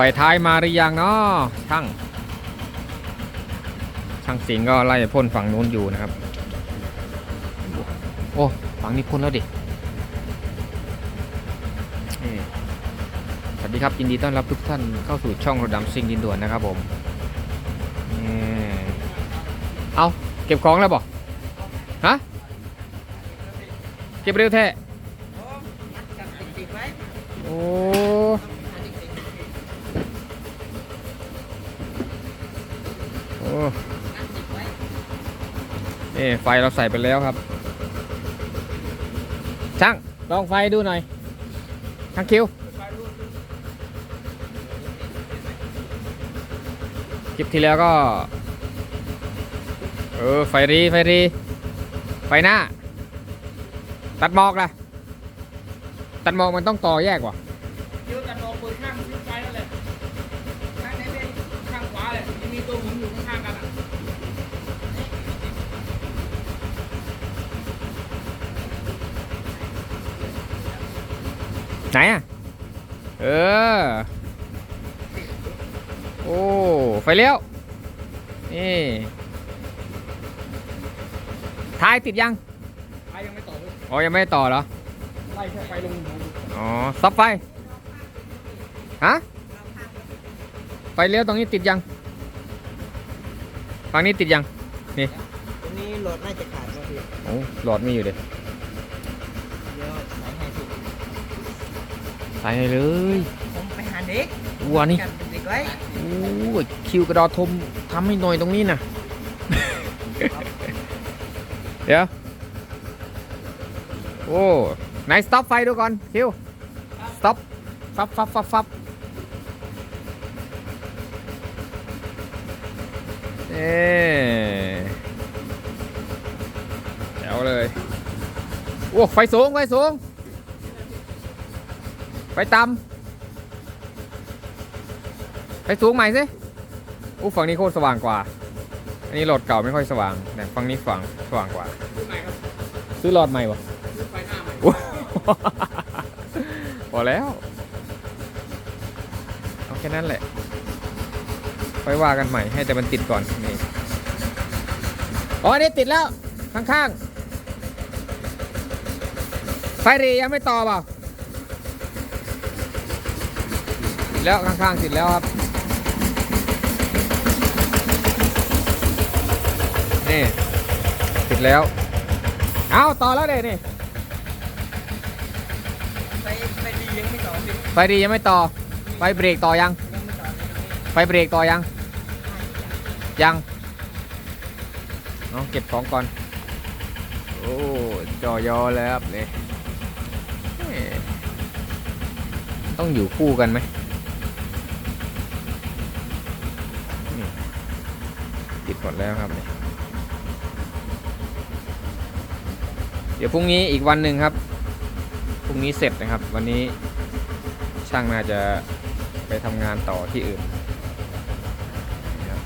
ไฟท้ายมาหรือยังเนาะช่าง ช่างสิงห์ก็ไล่พ่นฝั่งนู้นอยู่นะครับ โอ้ฝั่งนี้พ่นแล้วดิสวัสดีครับยินดีต้อนรับทุกท่านเข้าสู่ช่องรถดำซิงดินด่วนนะครับผมเอาเก็บของแล้วบอกฮะเก็บเร็วแท้โอ้โอ้ นี่ไฟเราใส่ไปแล้วครับ ช่างลองไฟดูหน่อยช่างคิวคลิปที่แล้วก็ เออ ไฟรี ไฟรี ไฟหน้า ตัดหมอกล่ะ ตัดหมอกมันต้องต่อแยกว่ะ คิ้วจะโดนปืนข้างชิดไปนั่นเลยข้างไหนเป็นข้างขวาเลยยังมีตัวหมุนอยู่ข้างๆกันอะ ไหนอะ เออ โอ้ ไฟเลี้ยว นี่ท้ายติดยังไฟยังไม่ต่อเลยอ๋อ ยังไม่ได้ต่อเหรอ ไล่แค่ไฟลงหมุนอ๋อ ซับไฟ ฮะ ไฟเลี้ยวตรงนี้ติดยัง ฝั่งนี้ติดยัง นี่ ตรงนี้รถน่าจะขาดก็คือโอ้หลอดมีอยู่เด็เดี๋ยวสายไฮสุด ใส่ให้เลยผมไปหาเด็กวัวนี่กันเด็กไว้โอ้ยคิวกระดอทมทำให้หน่อยตรงนี้นะเดี๋ยว โอ้ไหนสต็อปไฟดูก่อนคิวสต็อปฟับฟับฟับฟับเอ๊เดี๋ยวเลย โอ้ ไฟสูง ไฟสูง ไฟต่ำไปสูงใหม่สิอู้ฝั่งนี้โคตรสว่างกว่า อันนี้หลอดเก่าไม่ค่อยสว่างแต่ฝั่งนี้ฝั่งสว่างกว่า ซื้อไหนครับซื้อหลอดใหม่ปะซื้อไฟหน้าใหม่อู้พอแล้ว เอาแค่นั้นแหละค่อยว่ากันใหม่ให้แต่มันติดก่อนนี่อ๋ออันนี้ติดแล้ว ข้างๆไฟหรียังไม่ต่อเปล่าติด แล้วข้างๆติดแล้วครับ นี่ติดแล้ว เอาต่อแล้วเด็นี่ไปไปดียังไม่ต่อสิไฟดียังไม่ต่อ ไฟเบรกต่อยัง ยังไม่ต่อเลยไฟเบรกต่อยัง ยังเอาเก็บของก่อน โอ้จอยอแล้วครับนี่เอ๊ะต้องอยู่คู่กันไหมนี่ติดห มดแล้วครับ เดี๋ยวพรุ่งนี้อีกวันหนึ่งครับ พรุ่งนี้เสร็จนะครับ วันนี้ช่างน่าจะไปทำงานต่อที่อื่นนะครับ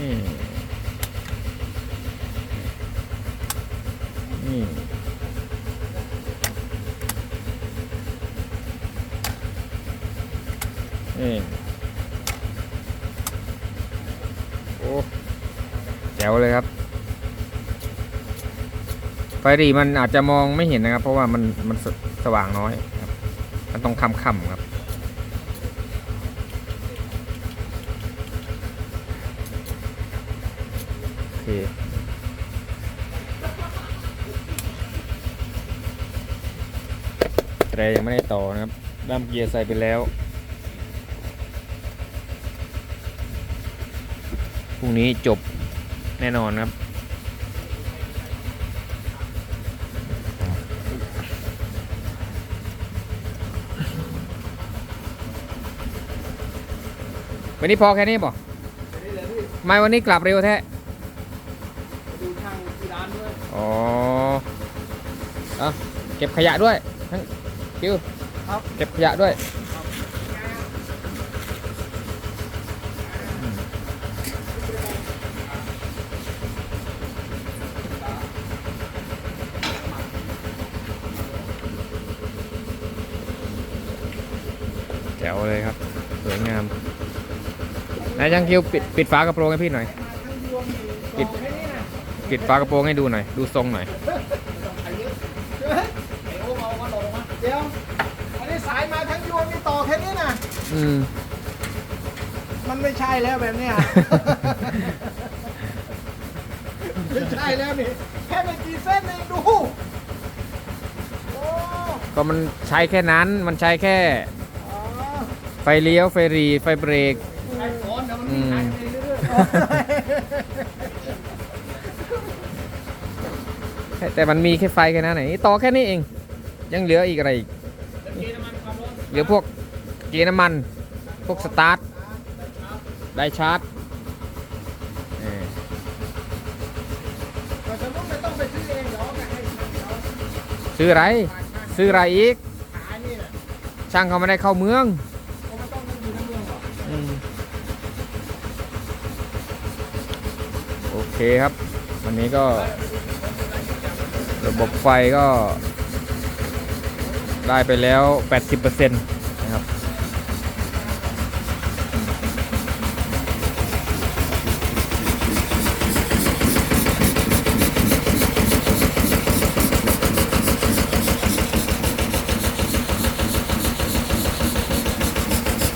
นี่นี่นี่โอ้แจ๋วเลยครับ ไฟดีมันอาจจะมองไม่เห็นนะครับ เพราะว่ามันมันสสว่างน้อยครับ มันต้องค่ำๆครับโอเคแตรยังไม่ได้ต่อนะครับด้ามเกียร์ใส่ไปแล้วพรุ่งนี้จบ แน่นอนครับวันนี้พอแค่นี้บ่ไปได้เลยพี่ไม่วันนี้กลับเร็วแท้ไปดูช่างที่ร้านด้วย อ๋อเอาเก็บขยะด้วยทั้งคิวครับ เก็บขยะด้วย วเลยครับ สวยงามนายช่างคิวปิดปิดฝากระโปรงให้พี่หน่อย ปิดปิดฝากระโปรงให้ดูหน่อย ดูทรงหน่อยไอ้โอ้เอามาลงมาเดี๋ยวอันนี้สายมาทั้งยวงนี่ต่อแค่นี้นะอืมมันไม่ใช่แล้วแบบเนี้ยไม่ใช่แล้วนี่แค่ไม่กี่เส้นเองดูโอ้ก็มันใช้แค่นั้นมันใช้แค่อ๋อ ไฟเลี้ยว ไฟรี ไฟเบรกอืมแต่มันมีแค่ไฟแค่นั้นไหนต่อแค่นี้เอง ยังเหลืออีกอะไรอีกเหลือพวกเกียร์น้ำมัน พวกสตาร์ท ได้ชาร์จเออแต่สมมติไม่ต้องไปซื้ออะไร ซื้ออะไรอีก ช่างเขาไม่ได้เข้าเมือง ผมไม่ต้องอยู่ในเมืองหรอก อืมโอ เคครับ วันนี้ก็ ระบบไฟก็ ได้ไปแล้ว 80%นะครับ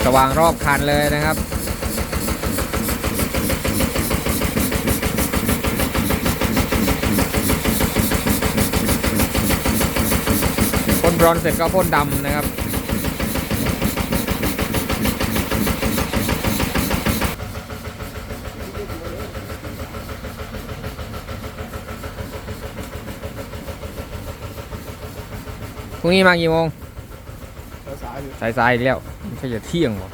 สว่างรอบคันเลยนะครับ พ่นบ รอนซ์เสร็จก็พ่นดำนะครับ พรุ่งนี้มากี่โมง สายอยู่สายสายๆอีกแล้วไม่ใช่จะเที่ยงบ่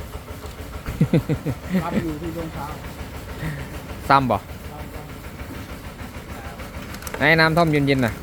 ทำอยู่ที่โรงเช้าซ้ำบ่ให้น้ำท่อมเย็นๆน่ะ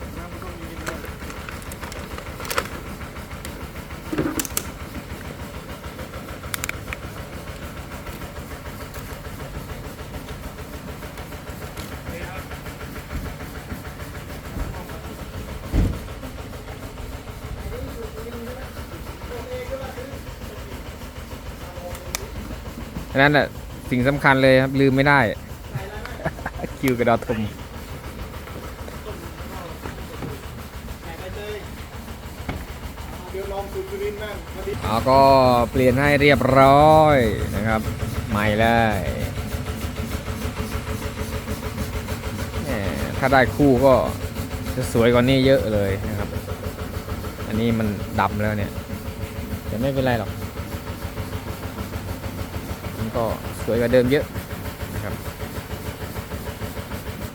ะนั้นน่ะสิ่งสำคัญเลยครับลืมไม่ได้ คิวกระดอทมเดี๋ยวลองสูตรสุรินทร์นั่นพอดีเอาก็เปลี่ยนให้เรียบร้อยนะครับ ใหม่เลยถ้าได้คู่ก็จะสวยกว่านี้เยอะเลยนะครับ อันนี้มันดำแล้วเนี่ย แต่ไม่เป็นไรหรอก ก็สวยกว่าเดิมเยอะนะครับ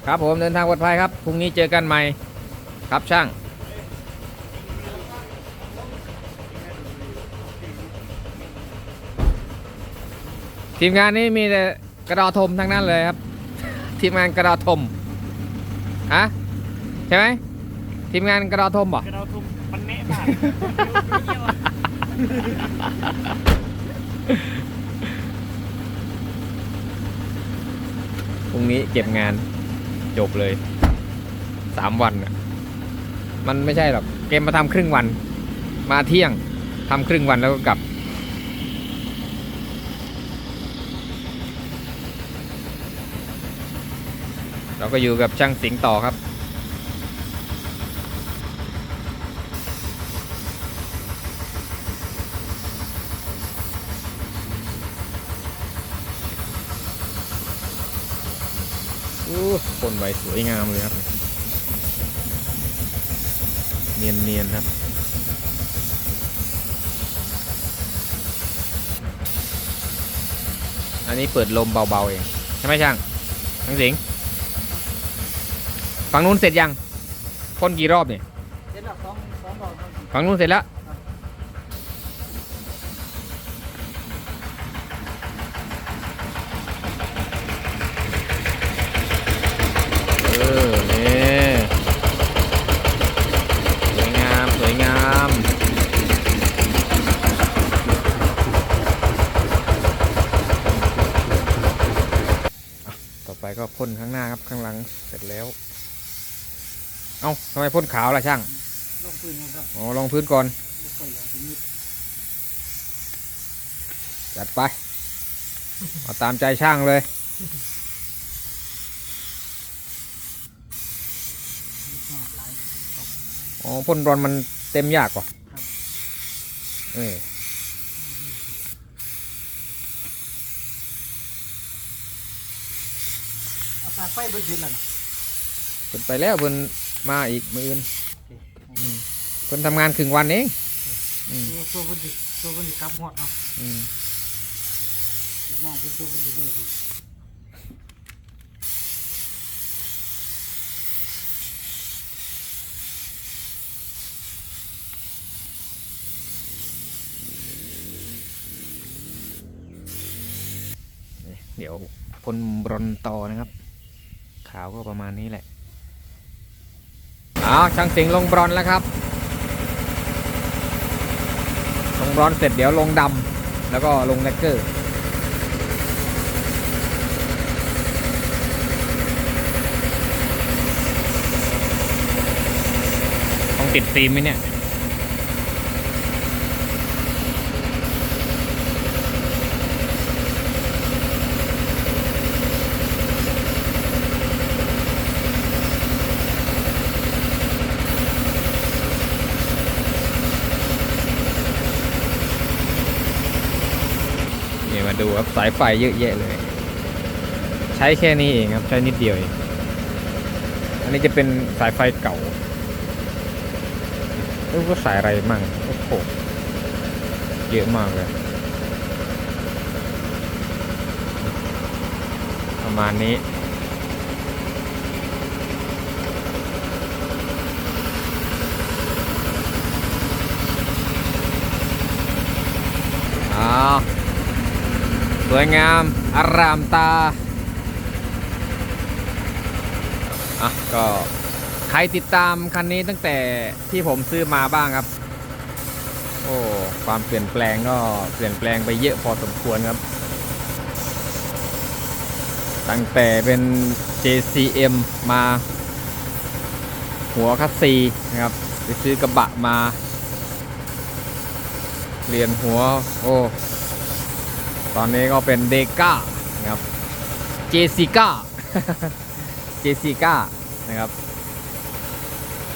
ครับผมเดินทางปลอดภัยครับพรุ่งนี้เจอกันใหม่ครับช่างทีมงานนี้มีแต่กระดอทมทั้งนั้นเลยครับ ทีมงานกระดอทมอะใช่ไหมทีมงานกระดอทมบ่เราทุ่มมันแน่มาก พรุ่ง นี้เก็บงานจบเลยสามวันอะมันไม่ใช่หรอกเกมมาทำครึ่งวัน มาเที่ยงทำครึ่งวันแล้วก็กลับ เราก็อยู่กับช่างสิงต่อครับ คนใบสวยงามเลยครับเนียนเนียนๆครับอันนี้เปิดลมเบาๆเอง ใช่ไหมช่างทั้งสิงห์ฝั่งนู้นเสร็จยังพ่นกี่รอบเนี่ยเจ็ดดอกสองสองดอกครับฝั่งนู้นเสร็จแล้วเออนี่สวยงาม สวย ก็พ่นข้างหน้าครับข้างหลังเสร็จแล้ว เอ้าทำไมพ่นขาวล่ะช่างลงปืนนะครับอ๋อลองพื้นก่อนไม่ค่อยอยากจะนิดจัดไปเอาตามใจช่างเลยนิดมากหลายอ๋อพ่นบอลมันเต็มยากกว่าครับเออ เอาสาก ไฟเบิดเสร็จแล้วนะเพิ่นไปแล้วเพิ่นมาอีกมืออื่นโอเคอืมเพิ่นทำงานครึ่งวันเองอืมตัวตัวเพิ่นสิตัวเพิ่นสิกลับหอดเนาะอืมอีกน้องเพิ่นตัวเพิ่นสิเลิกอีกเดี๋ยวพ่นบรอนต่อนะครับ ขาวก็ประมาณนี้แหละเอาช่างสิงลงบรอนแล้วครับ ลงบรอนเสร็จเดี๋ยวลงดำแล้วก็ลงแลกเกอร์ต้องติดฟิล์มไหมเนี่ย บสายไฟเยอะแยะเลย ใช้แค่นี้เองครับ ใช้นิดเดียวเอง อันนี้จะเป็นสายไฟเก่าเออว่าสายอะไรมั่งโอ้โหเยอะมากเลยประมาณนี้ อ้าวส วยงามอารามตาอะก็ใครติดตามคันนี้ตั้งแต่ที่ผมซื้อมาบ้างครับ โอ้ความเปลี่ยนแปลงก็เปลี่ยนแปลงไปเยอะพอสมควรครับ ตั้งแต่เป็น JCM มา หัวคัสซีนะครับไปซื้อกระบะมาเปลี่ยนหัว โอ้ ตอนนี้ก็เป็นเดก้านะครับเจสิก้าเจสิก้านะครับ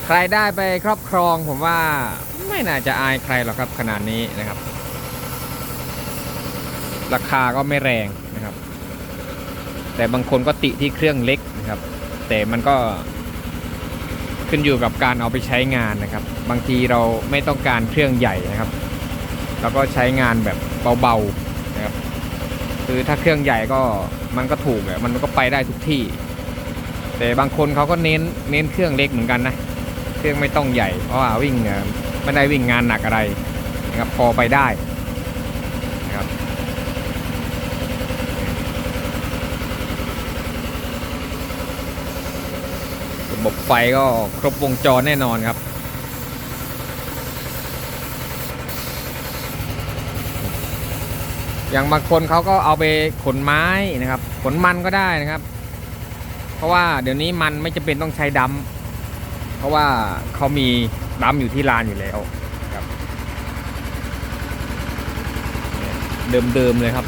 ใครได้ไปครอบครองผมว่าไม่น่าจะอายใครหรอกครับขนาดนี้นะครับ ราคาก็ไม่แรงนะครับ แต่บางคนก็ติที่เครื่องเล็กนะครับ แต่มันก็ขึ้นอยู่กับการเอาไปใช้งานนะครับ บางทีเราไม่ต้องการเครื่องใหญ่นะครับ แล้วก็ใช้งานแบบเบาๆ คือถ้าเครื่องใหญ่ก็มันก็ถูกแหละมันก็ไปได้ทุกที่ แต่บางคนเขาก็เน้นเน้นเครื่องเล็กเหมือนกันนะเครื่องไม่ต้องใหญ่เพราะว่าวิ่งไม่ได้วิ่งงานหนักอะไรนะครับพอไปได้นะครับระบบไฟก็ครบวงจรแน่นอนครับ อย่างบางคนเขาก็เอาไปขนไม้นะครับ ขนมันก็ได้นะครับ เพราะว่าเดี๋ยวนี้มันไม่จำเป็นต้องใช้ดำเพราะว่าเขามีดำอยู่ที่ลานอยู่แล้วครับ เดิมๆเลยครับ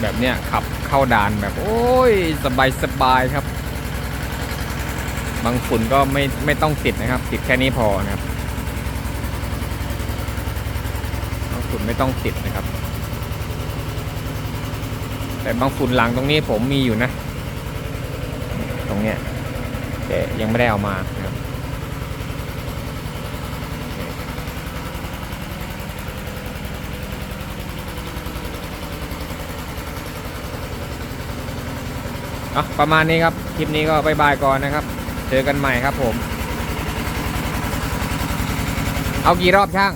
แบบเนี้ยขับเข้าด่านแบบ โอ้ยสบายสบายครับ บางฝุ่นก็ไม่ไม่ต้องติดนะครับ ติดแค่นี้พอนะครับบางฝุ่นไม่ต้องติดนะครับ แต่บางฝุ่นหลังตรงนี้ผมมีอยู่นะ ตรงเนี้ยแต่ยังไม่ได้เอามาครับอะประมาณนี้ครับ คลิปนี้ก็บายบายก่อนนะครับ เจอกันใหม่ครับผม เอากี่รอบช่าง